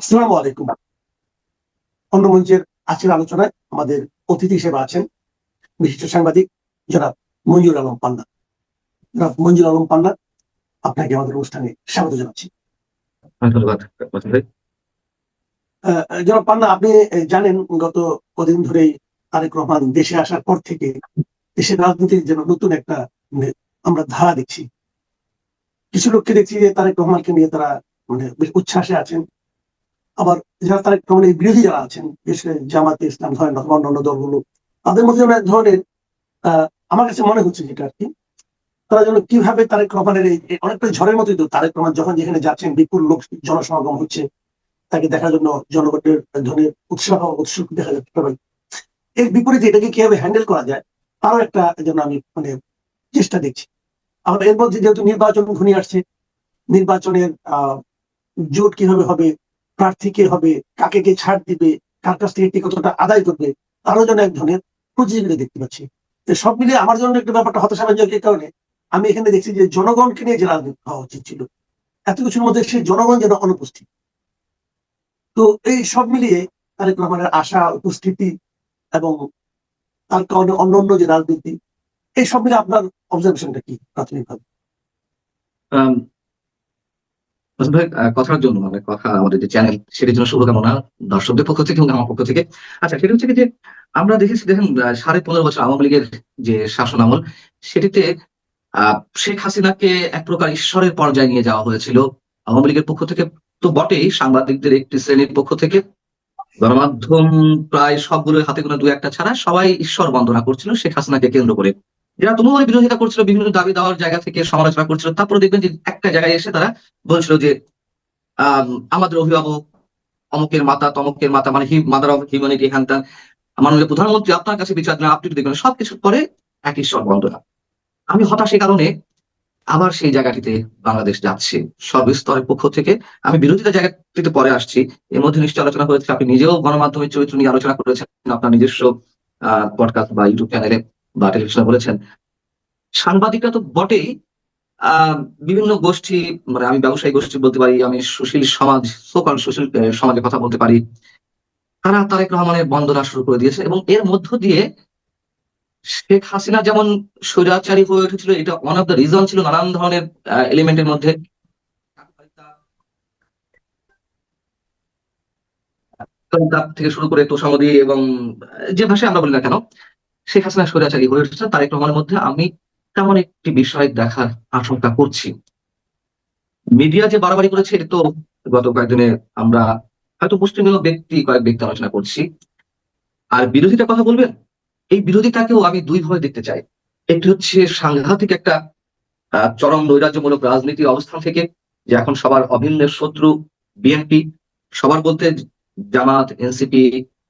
আসসালামু আলাইকুম। অন্য মঞ্চের আজকের আলোচনায় আমাদের অতিথি হিসেবে আছেন বিশিষ্ট সাংবাদিক জনাব মঞ্জুর আলম পান্না জনাব মঞ্জুর আলম পান্না আপনাকে আমাদের অনুষ্ঠানে স্বাগত জানাচ্ছি। জনাব পান্না আপনি জানেন গত কদিন ধরেই তারেক রহমান দেশে আসার পর থেকে দেশের রাজনীতির যেন নতুন একটা আমরা ধারা দেখছি। কিছু লোককে দেখছি যে তারেক রহমানকে নিয়ে তারা মানে বেশ উচ্ছ্বাসে আছেন। আবার যারা তারেক রহমানের বিরোধী যারা আছেন বিশেষ করে জামাতে ইসলাম ধরেন অথবা অন্যান্য দলগুলো, তাদের মধ্যে এক ধরনের আমার কাছে মনে হচ্ছে যেটা আর কি, তারা যেন কীভাবে তারেক রহমানের এই অনেকটা ঝড়ের মতোই তো তারেক রহমান যখন যেখানে যাচ্ছেন, বিপুল লোক জনসমাগম হচ্ছে, তাকে দেখার জন্য জনগণের ধরনের উৎসাহ, উৎসুক দেখা যাচ্ছে সবাই। এর বিপরীতে এটাকে কীভাবে হ্যান্ডেল করা যায়, তারও একটা যেন আমি মানে চেষ্টা দেখছি। আবার এর মধ্যে যেহেতু নির্বাচন ঘনিয়ে আসছে, নির্বাচনের, আহ, জোট কীভাবে হবে প্রার্থী কে হবে, কাকে কে ছাড় দিবে, কার কাছ থেকে কে কতটা আদায় করবে, তারও যেন এক ধরনের প্রতিযোগিতা দেখতে পাচ্ছি। সব মিলিয়ে আমার জন্য একটা ব্যাপারটা হতাশাব্যঞ্জক এই কারণে আমি এখানে দেখছি যে জনগণকে নিয়ে যে রাজনীতি হওয়া উচিত ছিল। এত কিছুর মধ্যে সেই জনগণ যেন অনুপস্থিত। তো এই সব মিলিয়ে তারেক রহমানের আশা, উপস্থিতি এবং তার কারণে অন্য অন্য যে রাজনীতি এই সব মিলে আপনার অবজারভেশনটা কি প্রাথমিকভাবে? মাসুদ ভাই কথার জন্য মানে কথা, আমাদের যে চ্যানেল সেটির জন্য শুভকামনা দর্শকদের পক্ষ থেকে এবং আমার পক্ষ থেকে। আচ্ছা সেটা হচ্ছে যে, আমরা দেখেছি, দেখেন সাড়ে পনেরো বছর আওয়ামী লীগের যে শাসন আমল, সেটিতে শেখ হাসিনাকে এক প্রকার ঈশ্বরের পর্যায়ে নিয়ে যাওয়া হয়েছিল। আওয়ামী লীগের পক্ষ থেকে তো বটেই, সাংবাদিকদের একটি শ্রেণির পক্ষ থেকে। গণমাধ্যম প্রায় সবগুলো হাতে কোনো দু একটা ছাড়া সবাই ঈশ্বর বন্দনা করছিল শেখ হাসিনাকে কেন্দ্র করে। যারা তুমুল বিরোধিতা করছিল বিভিন্ন দাবি দেওয়ার জায়গা থেকে সমালোচনা করছিল তারপরে দেখবেন যে একটা জায়গায় এসে তারা বলছিল যে আম, আমাদের অভিভাবক অমুকের মাতা তমকের মাতা মানে মাদার অফ হিউম্যানিটি হ্যান ত্যান মাননীয় প্রধানমন্ত্রী আপনার কাছে বিচার দিলেন আপনি দেখবেন সবকিছুর পরে এক ঈশ্বর বন্দনা আমি হতাশ কারণে আবার সেই জায়গাটিতে বাংলাদেশ যাচ্ছে সর্বস্তরের পক্ষ থেকে। আমি বিরোধিতা জায়গাটিতে পরে আসছি এর মধ্যে নিশ্চয় আলোচনা হয়েছে আপনি নিজেও গণমাধ্যমের চরিত্র নিয়ে আলোচনা করেছেন আপনার নিজস্ব আহ পডকাস্ট বা ইউটিউব চ্যানেলে বা টেলিভিশনে বলেছেন সাংবাদিকরা তো বটেই বিভিন্ন গোষ্ঠী মানে আমি ব্যবসায়ী গোষ্ঠী বলতে পারি, আমি সুশীল সমাজ সোকাল সুশীল সমাজের কথা বলতে পারি, তারা তারেক রহমানের বন্দনা শুরু করে দিয়েছে এবং এর মধ্য দিয়ে শেখ হাসিনা যেমন স্বৈরাচারী হয়ে উঠেছিল, এটা ওয়ান অফ দ্য রিজন ছিল নানান ধরনের এলিমেন্টের মধ্যে। থেকে শুরু করে তোষামদি এবং যে ভাষায় আমরা বলি না কেন শেখ হাসিনা স্বৈরাচারী হয়ে উঠেছে তারেক রহমানের মধ্যে আমি তেমন একটি বিষয় দেখার আশঙ্কা করছি। মিডিয়া যে বাড়াবাড়ি করেছে, এটা তো গত কয়েকদিনে আমরা হয়তো মুসলিম ব্যক্তি, কয়েক ব্যক্তি আলোচনা করছি। আর বিরোধিতা কথা বলবেন? এই বিরোধিতাকেও আমি দুই ভাবে দেখতে চাই। একটি হচ্ছে সাংঘাতিক একটা চরম নৈরাজ্যমূলক রাজনীতির অবস্থান থেকে, যে এখন সবার অভিন্ন শত্রু বিএনপি। সবার বলতে জামাত, এনসিপি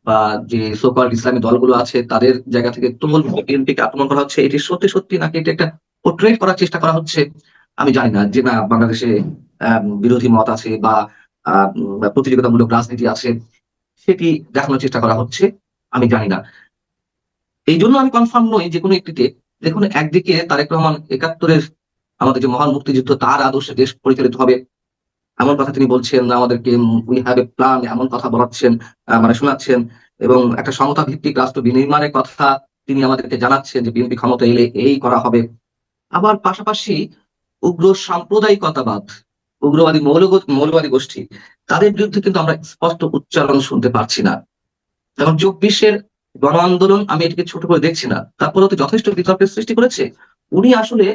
বা যে সোকাল ইসলামী দলগুলো আছে, তাদের জায়গা থেকে তুমুল বিএনপি কে আক্রমণ করা হচ্ছে। এটি সত্যি সত্যি নাকি এটা একটা পোর্ট্রেট করার চেষ্টা করা হচ্ছে? আমি জানি না। যে না, বাংলাদেশে বিরোধী মত আছে বা প্রতিযোগিতামূলক রাজনীতি আছে, সেটি দেখানোর চেষ্টা করা হচ্ছে। আমি জানি না। এই জন্য আমি কনফার্ম নই যে কোনো একটিতে। দেখুন, একদিকে তারেক রহমান একাত্তরের আমাদের যে মহান মুক্তিযুদ্ধ, তার আদর্শে দেশ পরিচালিত হবে। এমন কথা তিনি বলছেন আমাদেরকে উই হ্যাভ এ প্ল্যান এমন কথা বলাচ্ছেন মানে শোনাচ্ছেন। এবং একটা সমতা ভিত্তিক রাষ্ট্র বিনির্মাণের কথা তিনি আমাদেরকে জানাচ্ছেন যে বিএনপি ক্ষমতা এলে এই করা হবে। আবার পাশাপাশি উগ্র সাম্প্রদায়িকতাবাদ, উগ্রবাদী মৌলগ, মৌলবাদী গোষ্ঠী, তাদের বিরুদ্ধে কিন্তু আমরা স্পষ্ট উচ্চারণ শুনতে পারছি না। এবং চব্বিশের গণ আন্দোলন, আমি এটিকে ছোট করে দেখছি না, তারপরেও তো যথেষ্ট বিতর্কের সৃষ্টি করেছে। উনি আসলে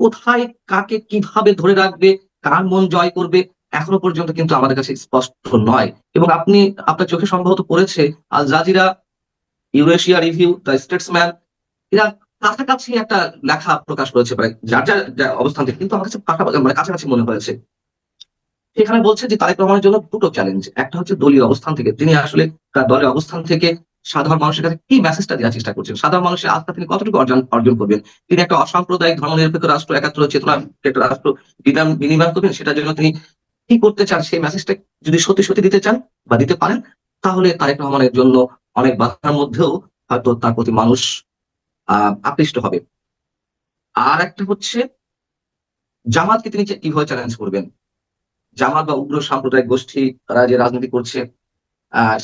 কোথায় কাকে কীভাবে ধরে রাখবে কার মন জয় করবে এখনও পর্যন্ত কিন্তু আমাদের কাছে স্পষ্ট নয়। এবং আপনি, আপনার চোখে সম্ভবত পড়েছে Al Jazeera, Eurasia review, the Statesman, এরা কাছাকাছি একটা লেখা প্রকাশ করেছে প্রায় যার যার যার অবস্থান থেকে, কিন্তু আমার কাছে পাশাপাশি মানে কাছাকাছি মনে হয়েছে। সেখানে বলছে যে তারেক রহমানের জন্য দুটো চ্যালেঞ্জ একটা হচ্ছে দলীয় অবস্থান থেকে, তিনি আসলে তার দলের অবস্থান থেকে সাধারণ মানুষের কাছে কি মেসেজটা দেওয়ার চেষ্টা করছেন? সাধারণ মানুষের আস্থা তিনি কতটুকু অর্জন অর্জন করবেন? তিনি একটা অসাম্প্রদায়িক ধর্মনিরপেক্ষ রাষ্ট্র একাত্তর চেতনা, একটা রাষ্ট্র বিধান বিনিময় করবেন, সেটার জন্য তিনি কি করতে চান? সেই মেসেজটা যদি সত্যি সত্যি দিতে চান বা দিতে পারেন, তাহলে তারেক রহমানের জন্য অনেক বাধার মধ্যেও হয়তো তার প্রতি মানুষ, আহ, আকৃষ্ট হবে। আর একটা হচ্ছে, জামাতকে তিনি কীভাবে চ্যালেঞ্জ করবেন? জামাত বা উগ্র সাম্প্রদায়িক গোষ্ঠী তারা যে রাজনীতি করছে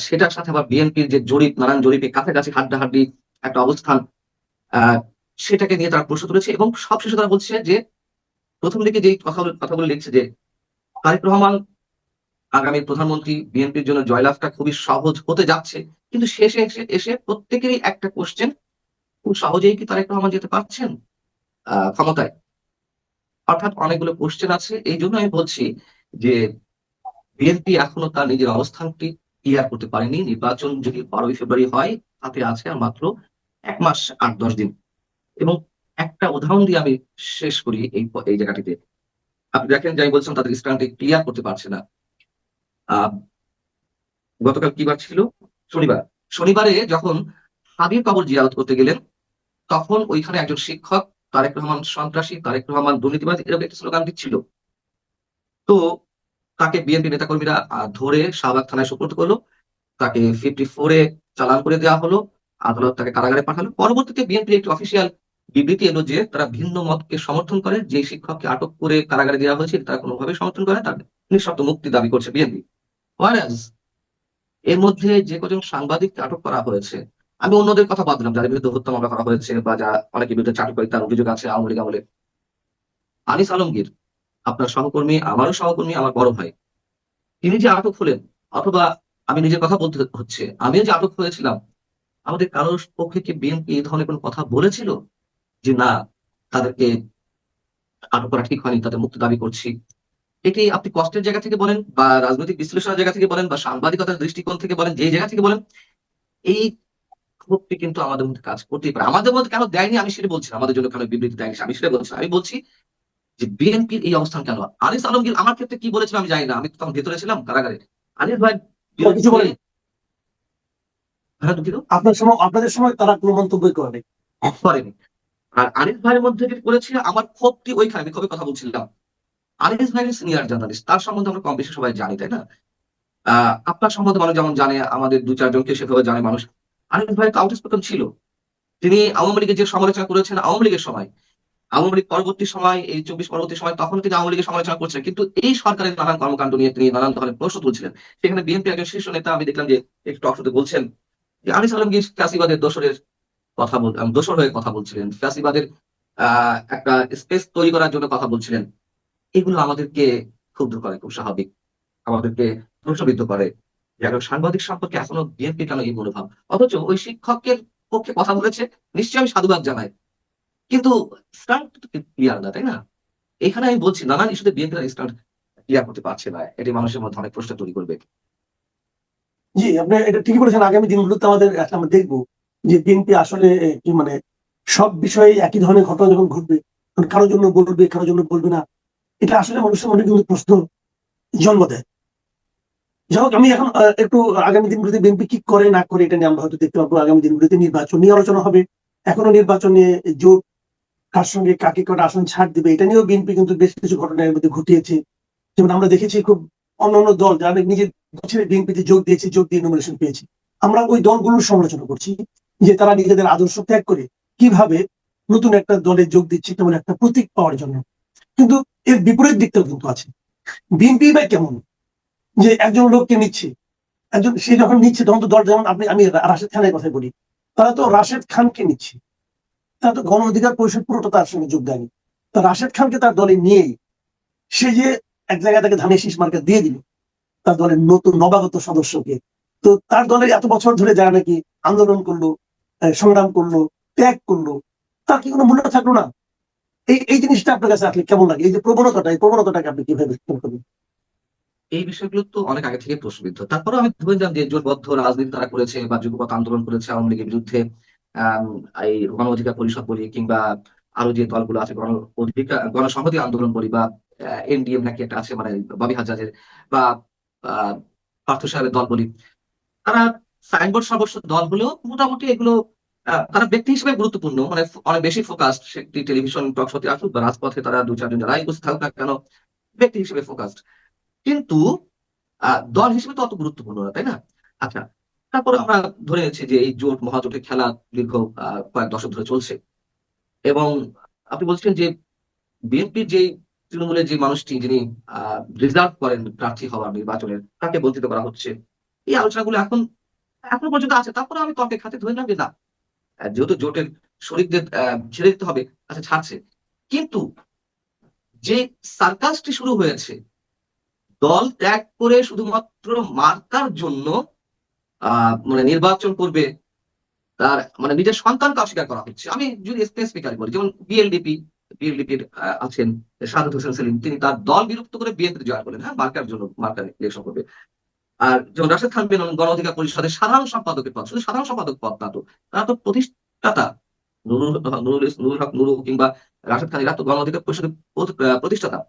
সেটার সাথে আবার বিএনপির যে জরিপ, নানান জরিপে কাছাকাছি হাড্ডাহাড্ডি একটা অবস্থান সেটাকে নিয়ে তারা প্রশ্ন তুলেছে এবং সবশেষে তারা বলছে যে প্রথম দিকে যেই কথাগুলো কথাগুলো লিখছে যে তারেক রহমান আগামী প্রধানমন্ত্রী বিএনপির জন্য জয়লাভটা খুবই সহজ হতে যাচ্ছে, কিন্তু শেষে এসে এসে প্রত্যেকেরই একটা কোশ্চেন খুব সহজেই কি তারেক রহমান যেতে পারছেন ক্ষমতায়? অর্থাৎ অনেকগুলো কোশ্চেন আছে এই জন্য আমি বলছি যে বিএনপি এখনও তার নিজের অবস্থানটি ক্লিয়ার করতে পারেনি। নির্বাচন যদি বারোই ফেব্রুয়ারি হয়, তাতে আছে আর মাত্র এক মাস আট দশ দিন। এবং একটা উদাহরণ দিয়ে আমি শেষ করি এই এই জায়গাটিতে। আপনি দেখেন যে আমি বলছিলাম তাদের স্ট্যান্ডটি ক্লিয়ার করতে পারছে না। গতকাল কি বার ছিল? শনিবার। শনিবারে যখন হাবিব কবর জিয়ারত করতে গেলেন, তখন ওইখানে একজন শিক্ষক, তারেক রহমান সন্ত্রাসী, তারেক রহমান দুর্নীতিবাজ, এরকম একটা স্লোগান দিচ্ছিল। তো তাকে বিএনপি নেতাকর্মীরা ধরে শাহবাগ থানায় সুপর্দ করল। তাকে ফিফটি ফোরে চালান করে দেওয়া হলো। আদালত তাকে কারাগারে পাঠালো। পরবর্তীতে বিএনপির একটি অফিসিয়াল বিবৃতি এলো যে, তারা ভিন্ন মতকে সমর্থন করে যে শিক্ষককে আটক করে কারাগারে দেওয়া হয়েছে, তারা কোনোভাবে সমর্থন করে তার নিঃশর্ত মুক্তি দাবি করছে বিএনপি। এর মধ্যে যে কজন সাংবাদিককে আটক করা হয়েছে, আমি অন্যদের কথা বাদ দিলাম, যাদের বিরুদ্ধে হত্যা মামলা করা হয়েছে বা যা অনেকের বিরুদ্ধে চাটুকারিতার অভিযোগ আছে আওয়ামী লীগ আমলে। আনিস আলমগীর আপনার সহকর্মী, আমারও সহকর্মী, আমার বড় ভাই। তিনি যে আটক হলেন, অথবা আমি নিজের কথা বলতে হচ্ছে, আমিও যে আটক হয়েছিলাম, আমাদের কারোর পক্ষে কি বিএনপি এই ধরনের কোনো কথা বলেছিল? যে না, তাদেরকে আটক করা ঠিক হয়নি, তাদের মুক্তি দাবি করছি। এটি আপনি কষ্টের জায়গা থেকে বলেন, বা রাজনৈতিক বিশ্লেষণের জায়গা থেকে বলেন, বা সাংবাদিকতার দৃষ্টিকোণ থেকে বলেন, যে জায়গা থেকে বলেন, এই ক্ষোভটি কিন্তু আমাদের মধ্যে কাজ করতেই পারে। আমাদের মধ্যে কেন দেয়নি, আমি সেটা বলছি আমাদের জন্য কেন বিবৃতি দেয়নি, আমি সেটা বলছি আমি বলছি যে বিএনপির এই অবস্থান কেন? আনিস আলমগীর আমার ক্ষেত্রে কি বলেছিল আমি জানি না আমি তখন ভেতরে ছিলাম কারাগারে। আনিস ভাই কিছু বলেন? হ্যাঁ আপনার সময় আপনাদের সময় তারা কোনো মন্তব্য করে করেনি। আর আনিস ভাইয়ের মধ্যে যেটি করেছিল আমার ক্ষোভটি ওইখানে আমি ক্ষোভের কথা বলছিলাম। আনিস ভাই সিনিয়র জার্নালিস্ট তার সম্বন্ধে আমরা কম বেশি সবাই জানি তাই না? আহ আপনার সম্বন্ধে মানুষ যেমন জানে আমাদের দু চারজনকে সেভাবে জানে মানুষ। আনিস ভাই তো আউটস্পোকেন ছিল। তিনি আওয়ামী লীগের যে সমালোচনা করেছেন আওয়ামী লীগের সময়। আওয়ামী লীগ পরবর্তী সময়, এই চব্বিশ পরবর্তী সময় তখন তিনি আওয়ামী লীগের সমালোচনা করছিলেন কিন্তু এই সরকারের নানান কর্মকাণ্ড নিয়ে তিনি নানান ধরনের প্রশ্ন তুলছিলেন। সেখানে বিএনপি একজন শীর্ষ নেতা, আমি দেখলাম যে একটু টক বলছেন যে আনিস আলমগীর ফ্যাসিবাদের দোসরের কথা বল দোসর হয়ে কথা বলছিলেন। ফ্যাসিবাদের, আহ, একটা স্পেস তৈরি করার জন্য কথা বলছিলেন। এগুলো আমাদেরকে ক্ষুব্ধ করে, খুব স্বাভাবিক। আমাদেরকে প্রশ্নবিদ্ধ করে। একজন সাংবাদিক সম্পর্কে এখনও বিএনপি কেন এই মনোভাব? অথচ ওই শিক্ষকের পক্ষে কথা বলেছে, নিশ্চয়ই আমি সাধুবাদ জানাই। কিন্তু স্ট্যান্ড ক্লিয়ার না, তাই না? এখানে আমি বলছি, নানান ইস্যুতে বিএনপি স্ট্যান্ড ক্লিয়ার করতে পারছে না। এটি মানুষের মধ্যে অনেক প্রশ্ন তৈরি করবে। জি, আপনি এটা ঠিকই বলেছেন। আগামী দিনগুলোতে আমাদের আমরা দেখব যে বিএনপি আসলে কি মানে সব বিষয়ে একই ধরনের ঘটনা যখন ঘটবে কারোর জন্য বলবে, কারোর জন্য বলবে না। এটা আসলে মানুষের মনে কিন্তু প্রশ্ন জন্ম দেয়। যাই হোক, আমি এখন একটু আগামী দিনগুলোতে বিএনপি কি করে, না করে, এটা নিয়ে আমরা হয়তো দেখতে পাবো। আগামী দিনগুলোতে নির্বাচন নিয়ে আলোচনা হবে। এখনও নির্বাচনে জোট কার সঙ্গে কাকে কটা আসন ছাড় দিবে? এটা নিয়েও বিএনপি কিন্তু বেশ কিছু ঘটনার মধ্যে ঘটিয়েছে। যেমন আমরা দেখেছি খুব অন্যান্য দল যারা নিজের ছেড়ে বিএনপিতে যোগ দিয়েছে, যোগ দিয়ে নমিনেশন পেয়েছে। আমরা ওই দলগুলোর সমালোচনা করছি যে তারা নিজেদের আদর্শ ত্যাগ করে কীভাবে নতুন একটা দলে যোগ দিচ্ছে তেমন একটা প্রতীক পাওয়ার জন্য। কিন্তু এর বিপরীত দিকটাও কিন্তু আছে। বিএনপি বা কেমন? যে একজন লোককে নিচ্ছে, একজন সে যখন নিচ্ছে, তখন তো দল যেমন আপনি, আমি রাশেদ খানের কথা বলি, তারা তো রাশেদ খানকে নিচ্ছে। তারা তো গণ অধিকার পরিষদ পুরোটা তার সঙ্গে যোগ দেয়নি। তা রাশেদ খানকে তার দলে নিয়েই সে যে এক জায়গায় তাকে ধানের শীষ মার্কা দিয়ে দিল, তার দলের নতুন নবাগত সদস্যকে। তো তার দলের এত বছর ধরে যারা নাকি আন্দোলন করল সংগ্রাম করল, ত্যাগ করল, তার কি কোনো মূল্য থাকল না? এই এই জিনিসটা আপনার কাছে আসলে কেমন লাগে? এই যে প্রবণতাটা, এই প্রবণতাটাকে আপনি কীভাবে করবেন? এই বিষয়গুলো তো অনেক আগে থেকে প্রশ্নবিদ্ধ। তারপরে আমি ধরে নিলাম যে জোটবদ্ধ রাজনীতি তারা করেছে বা যুগপথ আন্দোলন করেছে আওয়ামী লীগের বিরুদ্ধে। এই গণ অধিকার পরিষদ বলি কিংবা আরও যে দলগুলো আছে, গণ অধিকার, গণসংহতি আন্দোলন বলি বা এনডিএম নাকি একটা আছে মানে ববি হাজারের বা পার্থ সাহেবের দল বলি। তারা সাইনবোর্ড সর্বস্ব দলগুলো মোটামুটি এগুলো তারা ব্যক্তি হিসেবে গুরুত্বপূর্ণ মানে অনেক বেশি ফোকাসড সেটি টেলিভিশন টক শোতে আসুক বা রাজপথে তারা দু চারজন যারাই উপস্থিত থাকুক না কেন, ব্যক্তি হিসেবে ফোকাসড কিন্তু দল হিসেবে তো অত গুরুত্বপূর্ণ না, তাই না? আচ্ছা তারপরে আমরা ধরে নিচ্ছি যে এই জোট মহাজোটের খেলা দীর্ঘ কয়েক দশক ধরে চলছে। এবং আপনি বলছেন যে বিএনপির যে তৃণমূলের যে মানুষটি যিনি রিজার্ভ করেন প্রার্থী হওয়ার নির্বাচনের, তাকে বঞ্চিত করা হচ্ছে, এই আলোচনাগুলো এখন, এখনও পর্যন্ত আছে। তারপরে আমি তর্কের খাতে ধরে নিলাম যে না যেহেতু জোটের শরীরদের ছেড়ে দিতে হবে আচ্ছা ছাড়ছে। কিন্তু যে সার্কাসটি শুরু হয়েছে, দল ত্যাগ করে শুধুমাত্র মার্কার জন্য মানে নির্বাচন করবে তার মানে নিজের সন্তানকে অস্বীকার করা হচ্ছে। আমি যদি স্পেসিফিক্যালি বলি, যেমন বিএলডিপি বিএলডিপির আছেন সাদত হোসেন সেলিম, তিনি তার দল বিলুপ্ত করে বিএনপি জয়েন করলেন হ্যাঁ মার্কার জন্য, মার্কার ইলেকশন করবে। আর যেমন রাশেদ খান মেনন গণ অধিকার পরিষদের সাধারণ সম্পাদকের পদ, শুধু সাধারণ সম্পাদক পদ না তো, তারা তো প্রতিষ্ঠাতা, নুরুল হক, নুরু কিংবা রাশেদ খান, এরা তো গণ অধিকার পরিষদের প্রতিষ্ঠাতা।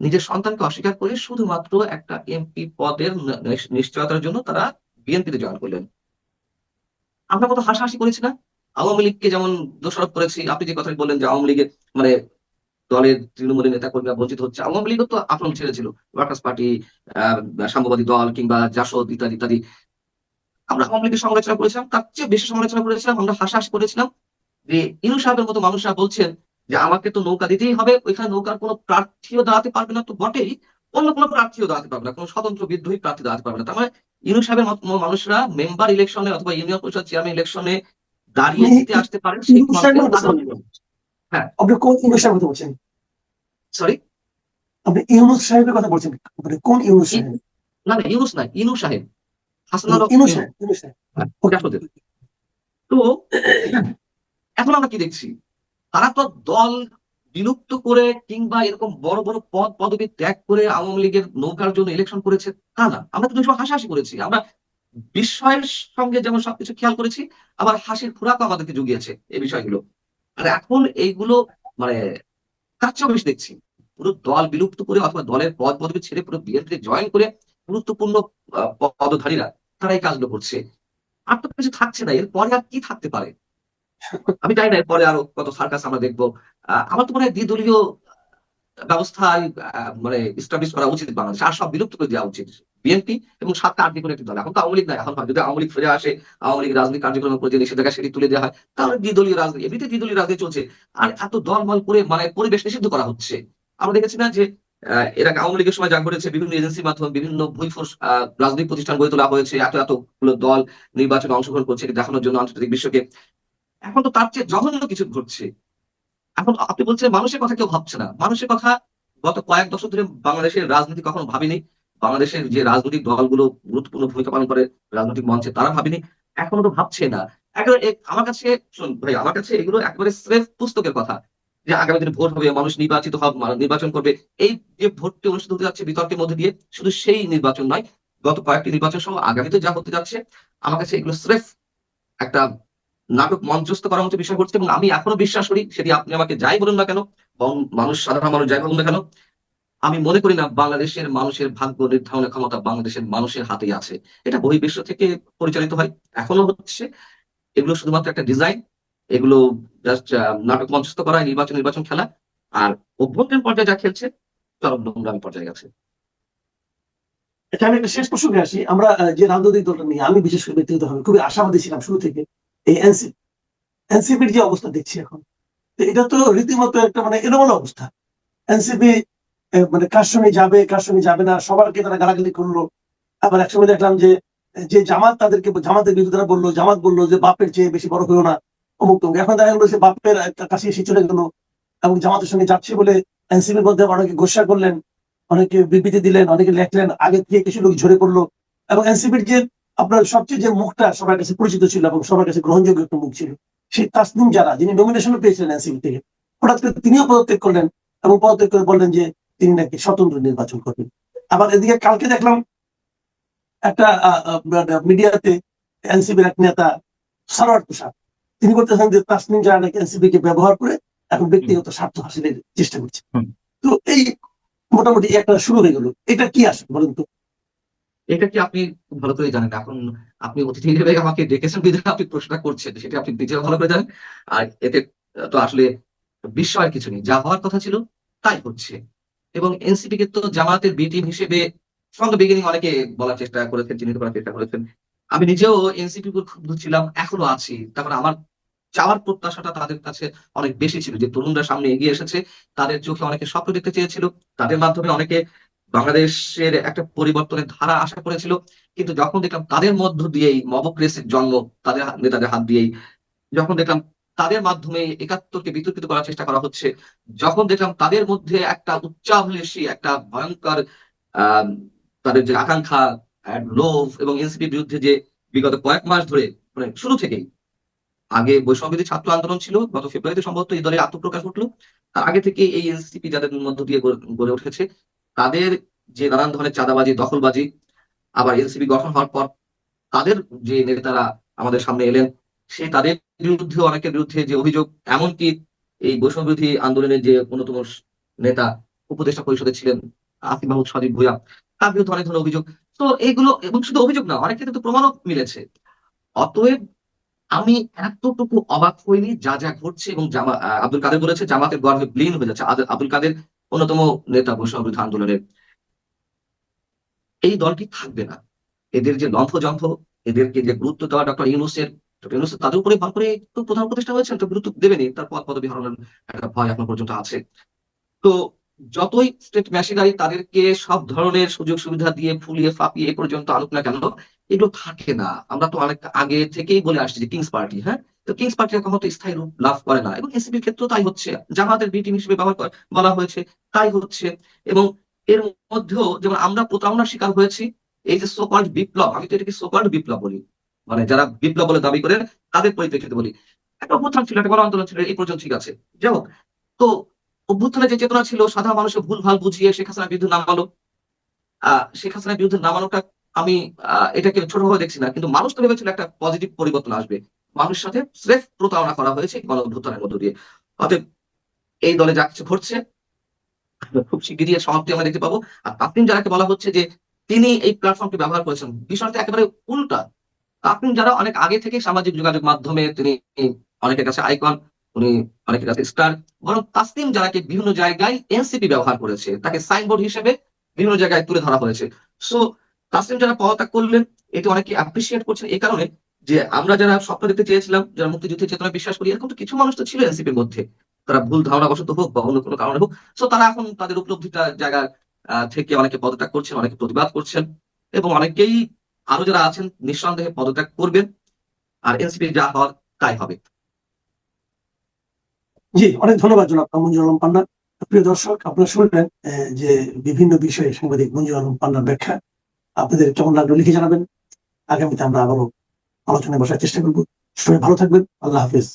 নিজের সন্তানকে অস্বীকার করে শুধুমাত্র একটা এমপি পদের নিশ্চয়তার জন্য তারা বিএনপিতে জয়েন করলেন। আমরা কত হাসাহাসি করেছি না? আওয়ামী লীগকে যেমন দোষারোপ করেছি, আপনি যে কথা বললেন যে আওয়ামী লীগের মানে দলের তৃণমূলের নেতা কর্মীরা বঞ্চিত হচ্ছে, আওয়ামী লীগও তো আক্রমণ ছেড়েছিল। ওয়ার্কার্স পার্টি সাম্যবাদী দল কিংবা জাসদ ইত্যাদি ইত্যাদি। আমরা আওয়ামী লীগের সমালোচনা করেছিলাম, তার চেয়ে বেশি সমালোচনা করেছিলাম, আমরা হাসাহাসি করেছিলাম যে ইনু সাহেবের মতো মানুষরা বলছেন যে আমাকে তো নৌকা দিতেই হবে, ওইখানে নৌকার কোনো প্রার্থীও দাঁড়াতে পারবে না, তো বটেই। অন্য কোনো প্রার্থীও দাঁড়াতে পারবে না, কোনো স্বতন্ত্র বিদ্রোহী প্রার্থী দাঁড়াতে পারবে না। তার মানে ইনু সাহেবের মানুষরা মেম্বার ইলেকশনে অথবা ইউনিয়ন পরিষদ চেয়ারম্যান ইলেকশনে দাঁড়িয়ে আপনি জিতে আসতে পারেন সেই। আপনি কোন ইউনুস সাহেবের কথা বলছেন? সরি আপনি ইউনুস সাহেবের কথা বলছেন। মানে কোন ইউনুস সাহেব? না না ইউনুস না ইনু সাহেব। হাসানুল ইনু। সাহেব ইউনুস সাহেব। হ্যাঁ। তো এখন আমরা কি দেখছি? তারা তো দল বিলুপ্ত করে কিংবা এরকম বড় বড় পদ পদবি ত্যাগ করে আওয়ামী লীগের নৌকার জন্য ইলেকশন করেছে তা না আমরা কিন্তু সব হাসাহাসি করেছি। আমরা বিস্ময়ের সঙ্গে যেমন সবকিছু খেয়াল করেছি, আবার হাসির খোরাকও আমাদেরকে জুগিয়েছে এই বিষয়গুলো। আর এখন এইগুলো মানে তার বেশি দেখছি। পুরো দল বিলুপ্ত করে অথবা দলের পদ পদবি ছেড়ে পুরো বিএনপি জয়েন করে গুরুত্বপূর্ণ পদধারীরা তারা এই কাজগুলো করছে। আর তো কিছু থাকছে না, এরপরে আর কি থাকতে পারে? আমি চাই না পরে আরও কত সার্কাস আমরা দেখব। আমার তো মনে হয় দ্বিদলীয় ব্যবস্থায় মানে ইস্টাবলিশ করা উচিত বাংলাদেশ। আর সব বিলুপ্ত করে দেওয়া উচিত বিএনপি এবং সাতটা আট কোনো একটি দল। এখন তো আওয়ামী লীগ নাই। এখন যদি আওয়ামী লীগ ফিরে আসে, আওয়ামী লীগ রাজনৈতিক কার্যক্রম করে যে নিষেধাজ্ঞা সেটি তুলে দেওয়া হয়, তাহলে দ্বিদলীয় রাজনীতি এমনিতে দ্বিদলীয় রাজনীতি চলছে। আর এত দলমল করে মানে পরিবেশ নিষিদ্ধ করা হচ্ছে। আমরা দেখেছি না যে এর আওয়ামী লীগের সময় যা ঘটেছে, বিভিন্ন এজেন্সির মাধ্যমে বিভিন্ন ভুইফোর্স রাজনৈতিক প্রতিষ্ঠান গড়ে তোলা হয়েছে। এত এতগুলো দল নির্বাচনে অংশগ্রহণ করছে দেখানোর জন্য আন্তর্জাতিক বিশ্বকে এখন তো তার চেয়ে জঘন্য কিছু ঘটছে। এখন আপনি বলছেন মানুষের কথা কেউ ভাবছে না। মানুষের কথা গত কয়েক দশক ধরে বাংলাদেশের রাজনীতি কখনো ভাবিনি। বাংলাদেশের যে রাজনৈতিক দলগুলো গুরুত্বপূর্ণ ভূমিকা পালন করে রাজনৈতিক মঞ্চে তারা ভাবিনি। এখনও তো ভাবছে না। আমার কাছে ভাই, আমার কাছে এগুলো একেবারে স্রেফ পুস্তকের কথা। যে আগামী দিনে ভোট হবে, মানুষ নির্বাচিত হবে নির্বাচন করবে। এই যে ভোটটি অনুষ্ঠিত হতে যাচ্ছে, বিতর্কের মধ্যে দিয়ে শুধু সেই নির্বাচন নয়, গত কয়েকটি নির্বাচন সহ আগামীতে যা হতে যাচ্ছে, আমার কাছে এগুলো স্রেফ একটা নাটক মঞ্চস্থ করার মতো বিষয় ঘটছে এবং আমি এখনও বিশ্বাস করি, সেটি আপনি আমাকে যাই বলুন না কেন এবং মানুষ, সাধারণ মানুষ যাই বলুন না কেন, আমি মনে করি না বাংলাদেশের মানুষের ভাগ্য নির্ধারণের ক্ষমতা বাংলাদেশের মানুষের হাতেই আছে। এটা বহির্বিশ্ব থেকে পরিচালিত হয়, এখনও হচ্ছে। এগুলো শুধুমাত্র একটা ডিজাইন, এগুলো জাস্ট নাটক মঞ্চস্থ করা, নির্বাচন নির্বাচন খেলা, আর অভ্যন্তরীণ পর্যায়ে যা খেলছে, চরম নোংরামি পর্যায়ে গেছে। আমি একটা শেষ প্রসঙ্গে আসি। আমরা যে রাজনৈতিক দলটা নিয়ে আমি বিশেষ করে ব্যক্তিগতভাবে খুবই আশাবাদী ছিলাম শুরু থেকে এই এনসিপি এনসিপির যে অবস্থা দেখছি এখন এটা তো রীতিমতো একটা মানে এলোমেলো অবস্থা। এনসিপি মানে কার সঙ্গে যাবে, কার সঙ্গে যাবে না সবারকে তারা গালাগালি করল। আবার একসময় দেখলাম যে যে জামাত তাদেরকে, জামাতের বিরুদ্ধে তারা বলল, জামাত বলল যে বাপের চেয়ে বেশি বড় হয়েও না, অমুক তমুক। এখন দেখা গেলো সে বাপের কাছে এসে চলে গেল এবং জামাতের সঙ্গে যাচ্ছে বলে এনসিপির মধ্যে অনেকে গোসা করলেন, অনেকে বিবৃতি দিলেন, অনেকে লেখলেন, আগে থেকে কিছু লোক ঝরে পড়ল। এবং এনসিপির যে আপনার সবচেয়ে যে মুখটা সবার কাছে পরিচিত ছিল এবং সবার কাছে গ্রহণযোগ্য একটা মুখ ছিল সেই তাসনিম যারা যিনি নমিনেশনও পেয়েছিলেন এনসিপি থেকে হঠাৎ করে তিনিও পদত্যাগ করলেন এবং পদত্যাগ করে বললেন যে তিনি নাকি স্বতন্ত্র নির্বাচন করবেন। আবার এদিকে কালকে দেখলাম একটা মিডিয়াতে এনসিপির এক নেতা সারোয়ার তুষার তিনি করতেছেন যে তাসনিম যারা নাকি এনসিপি কে ব্যবহার করে এখন ব্যক্তিগত স্বার্থ হাসিলের চেষ্টা করছে। তো এই মোটামুটি একটা শুরু হয়ে গেল। এটা কি আসে বলুন তো? এটা কি আপনি, ভালো করে জানেন, এখন আপনি অতিথি হিসেবে আমাকে ডেকেছেন বিধায় আপনি প্রশ্নটা করছেন, সেটা আপনি নিজেও ভালো করে জানেন। আর এতে তো আসলে বিস্ময়ের কিছু নেই, যা হওয়ার কথা ছিল তাই হচ্ছে। এবং এনসিপি কে তো জামাতের বি টিম হিসেবে ফ্রম দ্য বিগিনিং অনেকে বলার চেষ্টা করেছেন, চিহ্নিত করার চেষ্টা করেছেন। আমি নিজেও এনসিপি ক্ষুব্ধ ছিলাম, এখনও আছি। তারপর আমার চাওয়ার প্রত্যাশাটা তাদের কাছে অনেক বেশি ছিল, যে তরুণরা সামনে এগিয়ে এসেছে, তাদের চোখে অনেকে স্বপ্ন দেখতে চেয়েছিল, তাদের মাধ্যমে অনেকে বাংলাদেশের একটা পরিবর্তনের ধারা আশা করেছিল, কিন্তু যখন দেখলাম তাদের মধ্য দিয়েই মবক্রেসির জন্ম তাদের নেতাদের হাত দিয়েই, যখন দেখলাম তাদের মাধ্যমে একাত্তরকে বিতর্কিত করার চেষ্টা করা হচ্ছে, যখন দেখলাম তাদের মধ্যে একটা উচ্চাভিলাষী, একটা ভয়ঙ্কর তাদের যে আকাঙ্ক্ষা লোভ এবং এনসিপির বিরুদ্ধে যে বিগত কয়েক মাস ধরে মানে শুরু থেকেই, আগে বৈষম্যবিধি ছাত্র আন্দোলন ছিল, গত ফেব্রুয়ারিতে সম্ভবত এই দলের আত্মপ্রকাশ ঘটলো, তার আগে থেকে এই এনসিপি যাদের মধ্য দিয়ে গড়ে উঠেছে তাদের যে নানান ধরনের চাঁদাবাজি, দখলবাজি, আবার এনসিপি গঠন হওয়ার পর তাদের যে নেতারা আমাদের সামনে এলেন, সে তাদের বিরুদ্ধে, অনেকের বিরুদ্ধে যে অভিযোগ, এমনকি এই বৈষম্যবিধি আন্দোলনের যে অন্যতম নেতা উপদেষ্টা পরিষদে ছিলেন আসিফ মাহমুদ সজীব ভুয়া তার বিরুদ্ধে অনেক ধরনের অভিযোগ। তো এইগুলো, এবং শুধু অভিযোগ না, অনেক ক্ষেত্রে তো প্রমাণও মিলেছে। অতএব আমি এতটুকু অবাক হইনি, যা যা ঘটছে এবং জামা আব্দুল কাদের বলেছে, জামাতের গর্ভে ব্লীন হয়ে যাচ্ছে। আব্দুল কাদের অন্যতম নেতা বৈষম্যবিরোধী আন্দোলনের এই দলটি থাকবে না? এদের যে লম্ফজম্ফ এদেরকে যে গুরুত্ব দেওয়া ডক্টর ইউনুসের, ডক্টর তাদের উপরে ভর করে তো প্রধান উপদেষ্টা হয়েছেন, তো গুরুত্ব দেবেনি তার পদ পদবি হারানোর একটা ভয় এখন পর্যন্ত আছে। তো যতই স্টেট মেশিনারি তাদেরকে সব ধরনের সুযোগ সুবিধা দিয়ে ফুলিয়ে ফাঁপিয়ে এ পর্যন্ত আনুক না কেন, এগুলো থাকে না। আমরা তো অনেক আগে থেকেই বলে আসছি যে কিংস পার্টি হ্যাঁ? তো কিংস পার্টি কখনো স্থায়ী রূপ লাভ করে না। এবং এসিপির ক্ষেত্রেও তাই হচ্ছে। জামাতের বি টিম হিসেবে ব্যবহার বলা হয়েছে, তাই হচ্ছে। এবং এর মধ্যেও যেমন আমরা প্রতারণার শিকার হয়েছি, এই যে সোকল্ড বিপ্লব, আমি তো এটাকে সোকল্ড বিপ্লব বলি। মানে যারা বিপ্লব বলে দাবি করেন তাদের পরিপ্রেক্ষিতে বলি। একটা অভ্যুত্থান ছিল, একটা গণ আন্দোলন ছিল, এই পর্যন্ত ঠিক আছে। যাই হোক, তো অভ্যুত্থানের যে চেতনা ছিল, সাধারণ মানুষের ভুল ভালো বুঝিয়ে শেখ হাসিনার বিরুদ্ধে নামালো আহ শেখ হাসিনার বিরুদ্ধে নামানোটা আমি এটাকে ছোটভাবে দেখছি না, কিন্তু মানুষ তো ভেবেছিল একটা পজিটিভ পরিবর্তন আসবে। মানুষের সাথে স্রেফ প্রতারণা করা হয়েছে গণ মধ্য দিয়ে। অতএব এই দলে যা কিছু ঘটছে, খুব শিগগিরই সমাপ্তি আমরা দেখতে পাবো। আর তাসনিম যারাকে বলা হচ্ছে যে তিনি এই প্ল্যাটফর্মটি ব্যবহার করেছেন, বিষয়টা একেবারে উল্টা। তাসনিম যারা অনেক আগে থেকে সামাজিক যোগাযোগ মাধ্যমে তিনি অনেকের কাছে আইকন উনি অনেকের কাছে স্টার বরং তাসনিম যারাকে বিভিন্ন জায়গায় এনসিপি ব্যবহার করেছে, তাকে সাইনবোর্ড হিসেবে বিভিন্ন জায়গায় তুলে ধরা হয়েছে। সো তাসনিম যারা পদত্যাগ করলেন, এটি অনেকে অ্যাপ্রিসিয়েট করছেন। এই কারণে যে আমরা যারা স্বপ্ন দেখতে চেয়েছিলাম, যারা মুক্তিযুদ্ধের চেতনা বিশ্বাস করি, এরকম তো কিছু মানুষ তো ছিল এনসিপির মধ্যে। তারা ভুল ধারণা বশত হোক বা অন্য কোনো কারণে হোক। তো তারা এখন তাদের উপলব্ধিটা জায়গা থেকে অনেকে পদত্যাগ করছেন, অনেকে প্রতিবাদ করছেন এবং অনেকেই আরও যারা আছেন নিঃসন্দেহে পদত্যাগ করবেন। আর এনসিপি যা হওয়ার তাই হবে। জি, অনেক ধন্যবাদ জনাব মঞ্জুর আলম পান্না প্রিয় দর্শক, আপনারা শুনলেন যে বিভিন্ন বিষয়ে সাংবাদিক মঞ্জুর আলম পান্নার ব্যাখ্যা। আপনাদের কেমন লাগল লিখে জানাবেন। আগামীতে আমরা আবারও আলোচনায় বসার চেষ্টা করব। সবাই ভালো থাকবেন। আল্লাহ হাফিজ।